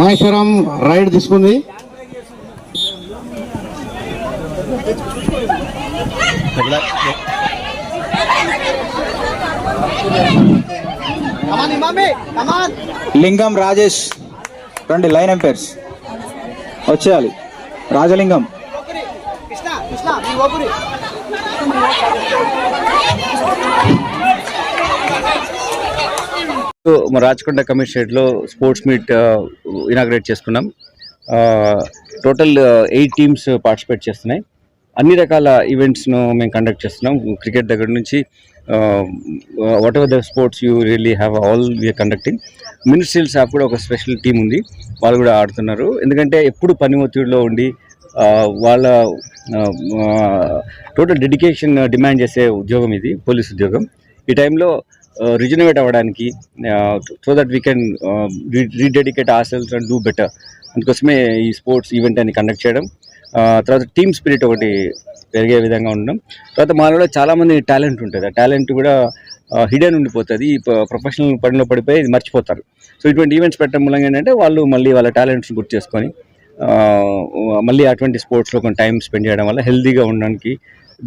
Maheshwaram ride తీసుకుంది. లింగం రాజేష్. రండి లైన్ ఎంపైర్స్ వచ్చేయాలి. రాజలింగం. రాచకొండ కమిషనరేట్లో స్పోర్ట్స్ మీట్ ఇనాగ్రేట్ చేసుకున్నాం. టోటల్ ఎయిట్ టీమ్స్ పార్టిసిపేట్ చేస్తున్నాయి. అన్ని రకాల ఈవెంట్స్ను మేము కండక్ట్ చేస్తున్నాం. క్రికెట్ దగ్గర నుంచి whatever the sports you really have all we're conducting ministerial staff కూడా ఒక స్పెషల్ టీం ఉంది. వాళ్ళు కూడా ఆడుతున్నారు. ఎందుకంటే ఎప్పుడు పని ఒత్తిడిలో ఉండి వాళ్ళ టోటల్ డెడికేషన్ డిమాండ్ చేసే ఉద్యోగం ఇది పోలీస్ ఉద్యోగం. ఈ టైంలో రిజనవేట్ అవ్వడానికి so that we can rededicate ourselves and do better అందుకోసమే ఈ స్పోర్ట్స్ ఈవెంట్ అని కండక్ట్ చేయడం. తర్వాత టీమ్ స్పిరిట్ ఒకటి పెరిగే విధంగా ఉండడం. తర్వాత మనలో చాలామంది టాలెంట్ ఉంటుంది. ఆ టాలెంట్ కూడా హిడెన్ ఉండిపోతుంది. ఈ ప్రొఫెషనల్ పనిలో పడిపోయి మర్చిపోతారు. సో ఇటువంటి ఈవెంట్స్ పెట్టడం మూలంగా ఏంటంటే వాళ్ళు మళ్ళీ వాళ్ళ టాలెంట్స్ గుర్తు చేసుకొని మళ్ళీ అటువంటి స్పోర్ట్స్లో కొంచెం టైం స్పెండ్ చేయడం వల్ల హెల్తీగా ఉండడానికి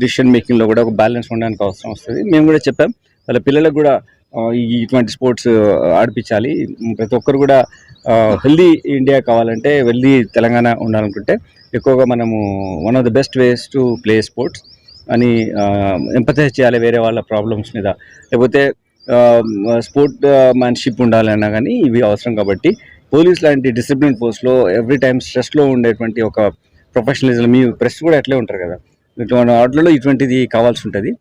డిసిషన్ మేకింగ్లో కూడా ఒక బ్యాలెన్స్ ఉండడానికి అవసరం వస్తుంది. మేము కూడా చెప్పాం వాళ్ళ పిల్లలకు కూడా ఈ ఇటువంటి స్పోర్ట్స్ ఆడిపించాలి. ప్రతి ఒక్కరు కూడా హెల్దీ ఇండియా కావాలంటే హెల్దీ తెలంగాణ ఉండాలనుకుంటే ఎక్కువగా మనము one of the best ways to play sports అని ఎంపతైజ్ చేయాలి వేరే వాళ్ళ ప్రాబ్లమ్స్ మీద. లేకపోతే స్పోర్ట్ మ్యాన్షిప్ ఉండాలన్నా కానీ ఇవి అవసరం కాబట్టి పోలీస్ లాంటి డిసిప్లిన్ పోస్ట్లో ఎవ్రీ టైం స్ట్రెస్లో ఉండేటువంటి ఒక ప్రొఫెషనలిజం మీ ప్రెస్ కూడా అట్లే ఉంటారు కదా. ఇటువంటి వాటిలో ఇటువంటిది కావాల్సి ఉంటుంది.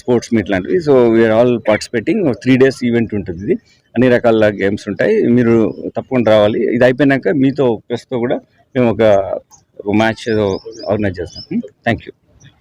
స్పోర్ట్స్ మీట్ లాంటివి. So we're all participating three days event ఉంటుంది ఇది. అన్ని రకాల గేమ్స్ ఉంటాయి. మీరు తప్పకుండా రావాలి. ఇది అయిపోయినాక మీతో ప్రెస్తో కూడా మేము ఒక మ్యాచ్ ఆర్గనైజ్ చేస్తాం. Hmm? Thank you